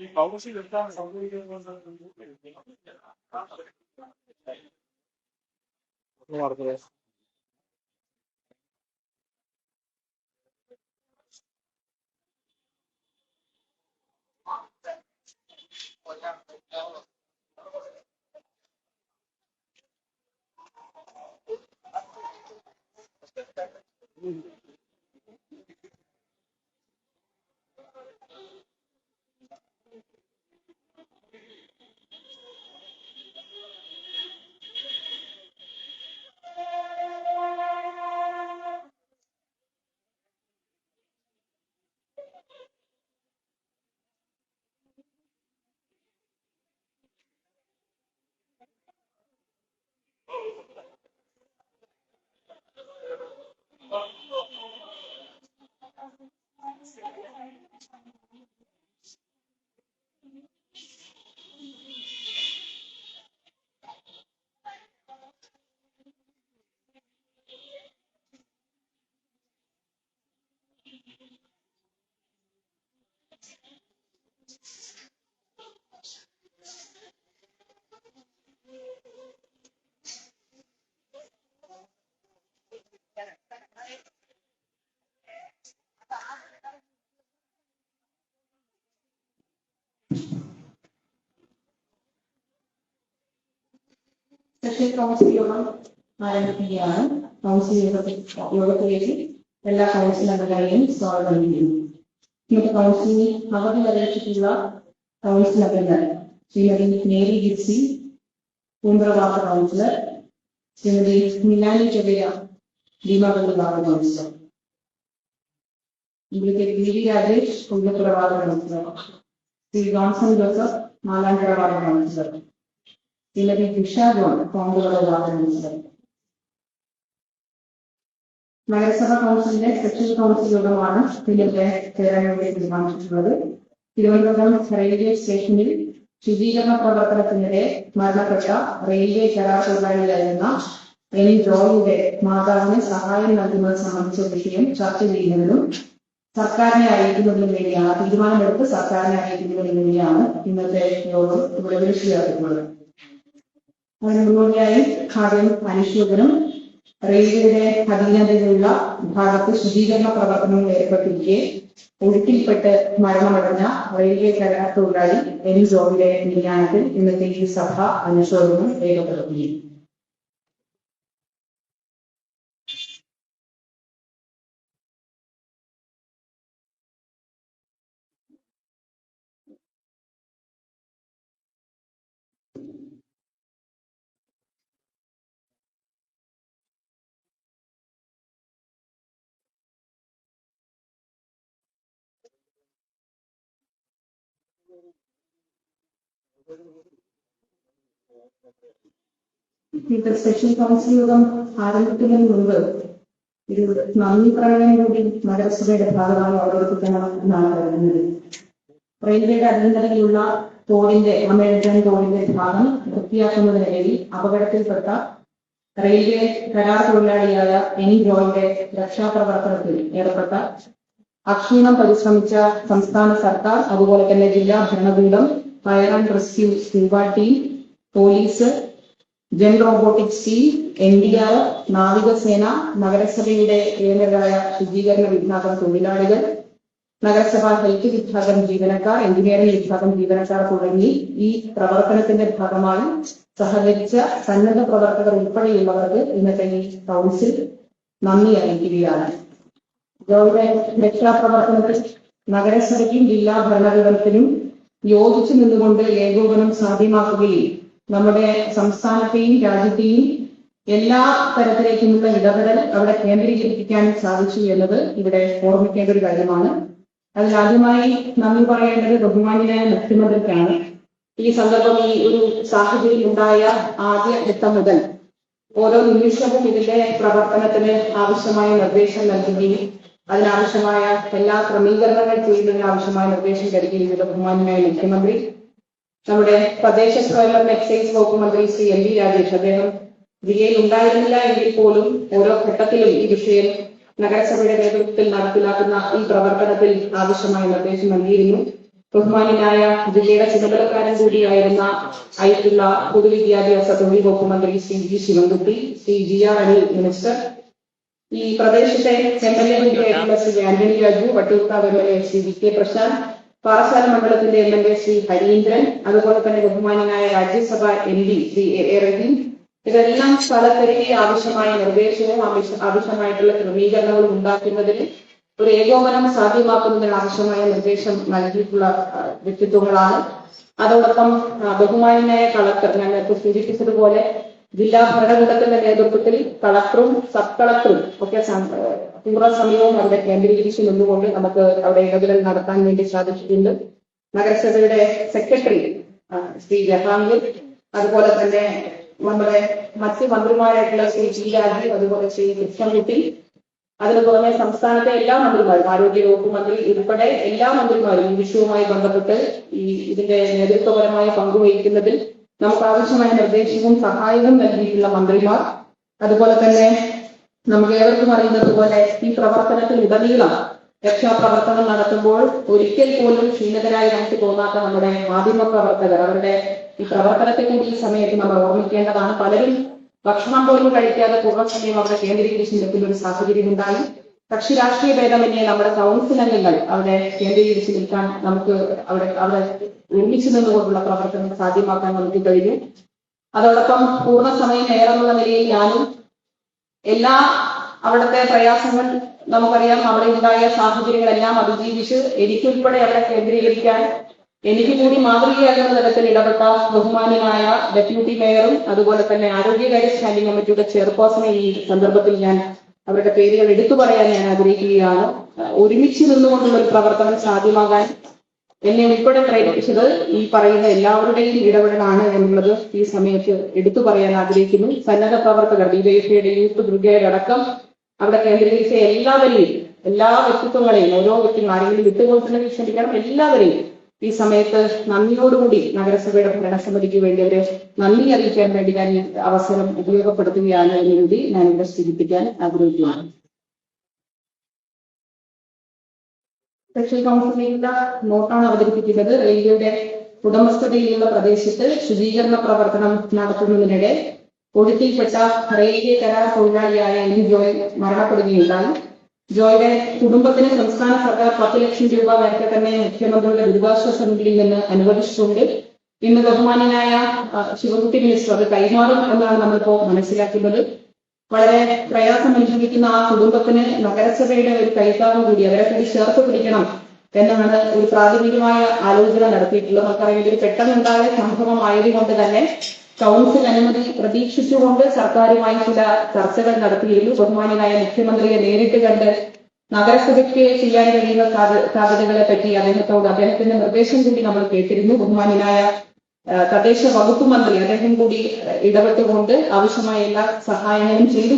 ഈ കൗൺസിൽ എന്താണ് സംഭവിക്കുന്നത് സ്പെഷ്യൽ കൗൺസിൽ യോഗം ആരംഭിക്കുകയാണ് കൗൺസിൽ യോഗത്തിൽ യോഗത്തിലേക്ക് എല്ലാ കൗൺസിൽ അംഗങ്ങളെയും സ്വാഗതം ചെയ്യുന്നു ഇന്നത്തെ കൗൺസിലിൽ അവധി അറിയിച്ചിട്ടുള്ള കൗൺസിൽ അംഗങ്ങൾ ശ്രീമതി മേരി ഗിർസി പൂന്തറവാർഡ് കൗൺസിലർ ശ്രീമതി മിലാനി ചെറിയ ഭീമാപള്ളി വാർഡ് കൗൺസിലർ ഇവിടുത്തെ V V Rajesh Pullippura ward councillor Shri Johnson Joseph Malanchira ward councillor Usha John Congress ward നഗരസഭ കൗൺസിലിന്റെ സ്പെഷ്യൽ കൗൺസിൽ യോഗമാണ് ഇന്നത്തെ ചേരാനുള്ള തീരുമാനിച്ചിട്ടുള്ളത്. തിരുവനന്തപുരം റെയിൽവേ സ്റ്റേഷനിൽ ശുചീകരണ പ്രവർത്തനത്തിനിടെ മരണപ്പെട്ട റെയിൽവേ കരാർ തൊഴിലാളിയായിരുന്ന എൻ ജോയിയുടെ മാതാവിന് സഹായം നൽകുന്നത് സംബന്ധിച്ച വിഷയം ചർച്ച ചെയ്യുന്നതിനും സർക്കാരിനെ അറിയിക്കുന്നതിനും വേണ്ടിയാണ് തീരുമാനമെടുത്ത് സർക്കാരിനെ അറിയിക്കുന്നതിനും വേണ്ടിയാണ് ഇന്നത്തെ യോഗം ഇവിടെ വിളിച്ചു ചേർത്തിട്ടുള്ളത്. അതിന് മുന്നോടിയായി ആദ്യം അനുശോചനം റെയിൽവേയുടെ അധീനതയിലുള്ള ഭാഗത്ത് ശുചീകരണ പ്രവർത്തനങ്ങൾ ഏർപ്പെട്ടിരിക്കെ. ഒഴുക്കിൽപ്പെട്ട് മരണമടഞ്ഞ റെയിൽവേ കരാർ തൊഴിലാളി എൻ ജോബിയുടെ നിര്യാണത്തിൽ ഇന്നത്തെ ഈ സഭ അനുശോചനം രേഖപ്പെടുത്തി. സ്പെഷ്യൽ കൗൺസിൽ യോഗം ആരംഭിക്കുന്നതിന് മുമ്പ് ഒരു നന്ദി പ്രകടനം കൂടി നഗരസഭയുടെ ഭാഗമായി അവതരിപ്പിക്കണം എന്നാണ് കരുതുന്നത് റെയിൽവേയുടെ അധീനതയിലുള്ള തോടിന്റെ അമേരിക്കൻ തോടിന്റെ ഭാഗം വൃത്തിയാക്കുന്നതിനിടയിൽ അപകടത്തിൽപ്പെട്ട റെയിൽവേ കരാർ തൊഴിലാളിയായ എൻ ജോയിയുടെ രക്ഷാപ്രവർത്തനത്തിൽ ഏർപ്പെട്ട അക്ഷീണം പരിശ്രമിച്ച സംസ്ഥാന സർക്കാർ അതുപോലെ തന്നെ ജില്ലാ ഭരണകൂടം fire and rescue scuba team police gen robotics team N D R നാവികസേന നഗരസഭയുടെ കേന്ദ്രരായ ശുചീകരണ വിഭാഗം തൊഴിലാളികൾ നഗരസഭാ ഹെൽത്ത് വിഭാഗം ജീവനക്കാർ എഞ്ചിനീയറിംഗ് വിഭാഗം ജീവനക്കാർ തുടങ്ങി ഈ പ്രവർത്തനത്തിന്റെ ഭാഗമായി സഹകരിച്ച സന്നദ്ധ പ്രവർത്തകർ ഉൾപ്പെടെയുള്ളവർക്ക് ഇന്നത്തെ ഈ കൗൺസിൽ നന്ദി അറിയിക്കുകയാണ്. ഗവൺമെന്റ് രക്ഷാപ്രവർത്തനത്തിൽ നഗരസഭയ്ക്കും ജില്ലാ ഭരണകൂടത്തിനും യോജിച്ചു നിന്നുകൊണ്ട് ഏകോപനം സാധ്യമാക്കുകയും നമ്മുടെ സംസ്ഥാനത്തെയും രാജ്യത്തെയും എല്ലാ തരത്തിലേക്കുമുള്ള ഇടപെടൽ അവിടെ കേന്ദ്രീകരിപ്പിക്കാൻ സാധിച്ചു എന്നത് ഇവിടെ ഓർമ്മിക്കേണ്ട ഒരു കാര്യമാണ്. അതിൽ ആദ്യമായി നന്ദി പറയേണ്ടത് ബഹുമാന്യനായ മുഖ്യമന്ത്രിക്കാണ്. ഈ സന്ദർഭം ഈ ഒരു സാഹചര്യം ഉണ്ടായ ആദ്യ ഘട്ടം മുതൽ ഓരോ നിമിഷവും ഇതിന്റെ പ്രവർത്തനത്തിന് ആവശ്യമായ നിർദ്ദേശം നൽകുകയും അതിനാവശ്യമായ എല്ലാ ക്രമീകരണങ്ങൾ ചെയ്യുന്നതിന് ആവശ്യമായ നിർദ്ദേശം ചെയ്ത ബഹുമാന്യനായ മുഖ്യമന്ത്രി നമ്മുടെ തദ്ദേശ സ്വയംഭരണ എക്സൈസ് വകുപ്പ് മന്ത്രി ശ്രീ എം വി രാജേഷ്. അദ്ദേഹം ജില്ലയിൽ ഉണ്ടായിരുന്നില്ല എങ്കിൽ പോലും ഓരോ ഘട്ടത്തിലും ഈ വിഷയം നഗരസഭയുടെ നേതൃത്വത്തിൽ നടപ്പിലാക്കുന്ന ഈ പ്രവർത്തനത്തിൽ ആവശ്യമായ നിർദ്ദേശം നൽകിയിരുന്നു. ബഹുമാനായ ജില്ലയുടെ ചുമതലക്കാരൻ കൂടിയായിരുന്ന അയത്തുള്ള പൊതുവിദ്യാഭ്യാസ തൊഴിൽ വകുപ്പ് മന്ത്രി Sree G Sivankutty Sree G R Anil minister ഈ പ്രദേശത്തെ M L A കൂടിയായിട്ടുള്ള Sree Antony Raju Vattiyoorkavu M L A Sree V K Prasanth Parassala മണ്ഡലത്തിന്റെ M L A Sree Harindran അതുപോലെ തന്നെ ബഹുമാനനായ Rajya Sabha M P Sree A A Rahim. ഇതെല്ലാം സ്ഥലത്തെത്തി ആവശ്യമായ നിർദ്ദേശവും ആവശ്യ- ആവശ്യമായിട്ടുള്ള ക്രമീകരണങ്ങളും ഉണ്ടാക്കുന്നതിന് ഒരു ഏകോപനം സാധ്യമാക്കുന്നതിന് ആവശ്യമായ നിർദ്ദേശം നൽകിയിട്ടുള്ള വ്യക്തിത്വങ്ങളാണ്. അതോടൊപ്പം ബഹുമാനനായ കളക്ടർ ഞാൻ നേരത്തെ സൂചിപ്പിച്ചതുപോലെ ജില്ലാ ഭരണകൂടത്തിന്റെ നേതൃത്വത്തിൽ കളക്ടറും സബ് കളക്ടറും ഒക്കെ പൂർണ സമയവും അവിടെ കേന്ദ്രീകരിച്ച് നിന്നുകൊണ്ട് നമുക്ക് അവിടെ ഇടപെടൽ നടത്താൻ വേണ്ടി സാധിച്ചിട്ടുണ്ട്. നഗരസഭയുടെ സെക്രട്ടറി ശ്രീ ജഹാംഗീർ അതുപോലെ തന്നെ നമ്മുടെ മറ്റ് മന്ത്രിമാരായിട്ടുള്ള ശ്രീ ജി രാജു അതുപോലെ ശ്രീ കൃഷ്ണൻകുട്ടി അതിനു പുറമെ സംസ്ഥാനത്തെ എല്ലാ മന്ത്രിമാരും ആരോഗ്യ വകുപ്പ് മന്ത്രി ഉൾപ്പെടെ എല്ലാ മന്ത്രിമാരും ഈ വിഷയവുമായി ബന്ധപ്പെട്ട് ഈ ഇതിന്റെ നേതൃത്വപരമായ പങ്കുവഹിക്കുന്നതിൽ നമുക്ക് ആവശ്യമായ നിർദ്ദേശവും സഹായവും നൽകിയിട്ടുള്ള മന്ത്രിമാർ അതുപോലെ തന്നെ നമുക്ക് ഏവർക്കും അറിയുന്നത് പോലെ ഈ പ്രവർത്തനത്തിൽ ഉടനീളം രക്ഷാപ്രവർത്തനം നടത്തുമ്പോൾ ഒരിക്കൽ പോലും ക്ഷീണിതരായി നമുക്ക് തോന്നാത്ത നമ്മുടെ മാധ്യമ പ്രവർത്തകർ അവരുടെ ഈ പ്രവർത്തനത്തെ കൂടി ഈ സമയത്ത് നമ്മൾ ഓർമ്മിക്കേണ്ടതാണ്. പലരും ഭക്ഷണം പോലും കഴിക്കാതെ പൂർണ സമയം അവിടെ കേന്ദ്രീകരിച്ച് നിൽക്കുന്ന ഒരു സാഹചര്യം ഉണ്ടായി. കക്ഷി രാഷ്ട്രീയ ഭേദമന്യേ നമ്മുടെ കൗൺസിൽ അംഗങ്ങൾ അവിടെ കേന്ദ്രീകരിച്ച് നിൽക്കാൻ നമുക്ക് അവിടെ അവിടെ ഒരുമിച്ച് നിന്നുകൊണ്ടുള്ള പ്രവർത്തനം സാധ്യമാക്കാൻ നമുക്ക് കഴിഞ്ഞു. അതോടൊപ്പം പൂർണ സമയം ഏറെന്നുള്ള നിലയിൽ ഞാനും എല്ലാ അവിടുത്തെ പ്രയാസങ്ങൾ നമുക്കറിയാം. അവിടെ ഉണ്ടായ സാഹചര്യങ്ങളെല്ലാം അതിജീവിച്ച് എനിക്കുൾപ്പെടെ അവിടെ കേന്ദ്രീകരിക്കാൻ എനിക്ക് കൂടി മാതൃകയാകുന്ന തരത്തിൽ ഇടപെട്ട ബഹുമാനനായ ഡെപ്യൂട്ടി മേയറും അതുപോലെ തന്നെ ആരോഗ്യകാര്യ സ്റ്റാൻഡിംഗ് കമ്മിറ്റിയുടെ ചെയർപേഴ്സണെ ഈ സന്ദർഭത്തിൽ ഞാൻ അവരുടെ പേരുകൾ എടുത്തു പറയാൻ ഞാൻ ആഗ്രഹിക്കുകയാണ്. ഒരുമിച്ച് നിന്നുകൊണ്ടുള്ള ഒരു പ്രവർത്തനം സാധ്യമാകാൻ എന്നെ ഉൾപ്പെടെ പ്രേരിപ്പിച്ചത് ഈ പറയുന്ന എല്ലാവരുടെയും ഇടപെടലാണ് എന്നുള്ളത് ഈ സമയത്ത് എടുത്തു പറയാൻ ആഗ്രഹിക്കുന്നു. സന്നദ്ധ പ്രവർത്തകർ ഡിവൈഎഫ്ഐയുടെ യൂത്ത് ബ്രിഗേഡ് അടക്കം അവിടെ കേന്ദ്രീകരിച്ച എല്ലാവരെയും എല്ലാ വ്യക്തിത്വങ്ങളെയും ഓരോ വ്യക്തികളും ആരെങ്കിലും വിട്ടുപോകുന്നതിനെ ക്ഷമിക്കണം എല്ലാവരെയും ഈ സമയത്ത് നന്ദിയോടുകൂടി നഗരസഭയുടെ ഭരണസമിതിക്ക് വേണ്ടി അവരെ നന്ദി അറിയിക്കാൻ വേണ്ടി ഞാൻ അവസരം ഉപയോഗപ്പെടുത്തുകയാണ് എന്ന് കൂടി ഇവിടെ സൂചിപ്പിക്കാൻ ആഗ്രഹിക്കുകയാണ് സ്പെഷ്യൽ കൗൺസിലിംഗിന്റെ നോട്ടാണ് അവതരിപ്പിക്കുന്നത്. റെയിൽവേയുടെ ഉടമസ്ഥതയിലുള്ള പ്രദേശത്ത് ശുചീകരണ പ്രവർത്തനം നടത്തുന്നതിനിടെ ഒഴുക്കിൽപ്പെട്ട റെയിൽവേ കരാർ തൊഴിലാളിയായ എൻ ജോയ് മരണപ്പെടുകയുണ്ടായി. ജോയുടെ കുടുംബത്തിന് സംസ്ഥാന സർക്കാർ പത്ത് ലക്ഷം രൂപ നേരത്തെ തന്നെ മുഖ്യമന്ത്രിയുടെ ദുരിതാശ്വാസ നിധിയിൽ നിന്ന് അനുവദിച്ചിട്ടുണ്ട്. ഇന്ന് ബഹുമാനനായ ശിവകുട്ടി മിനിസ്റ്റർ അത് കൈമാറും എന്നാണ് നമ്മളിപ്പോ മനസ്സിലാക്കുന്നത്. വളരെ പ്രയാസം അനുഭവിക്കുന്ന ആ കുടുംബത്തിന് നഗരസഭയുടെ ഒരു കൈത്താങ്ങ് കൂടി അവരെ കൂടി ചേർത്ത് പിടിക്കണം എന്നാണ് ഒരു പ്രാഥമികമായ ആലോചന നടത്തിയിട്ടുള്ളത്. നമുക്കറിയാം ഇതൊരു പെട്ടെന്നുണ്ടായ സംഭവം ആയതുകൊണ്ട് തന്നെ കൗൺസിൽ അനുമതി പ്രതീക്ഷിച്ചുകൊണ്ട് സർക്കാരുമായി ചില ചർച്ചകൾ നടത്തിയിരുന്നു. ബഹുമാനായ മുഖ്യമന്ത്രിയെ നേരിട്ട് കണ്ട് നഗരസഭയ്ക്ക് ചെയ്യാൻ കഴിയുന്ന സാധ്യ- സാധ്യതകളെ പറ്റി അദ്ദേഹത്തോട് അദ്ദേഹത്തിന്റെ നിർദ്ദേശം കൂടി നമ്മൾ കേട്ടിരുന്നു. ബഹുമാനായ തദ്ദേശ വകുപ്പ് മന്ത്രി അദ്ദേഹം കൂടി ഇടപെട്ടുകൊണ്ട് ആവശ്യമായ എല്ലാ സഹായങ്ങളും ചെയ്തു.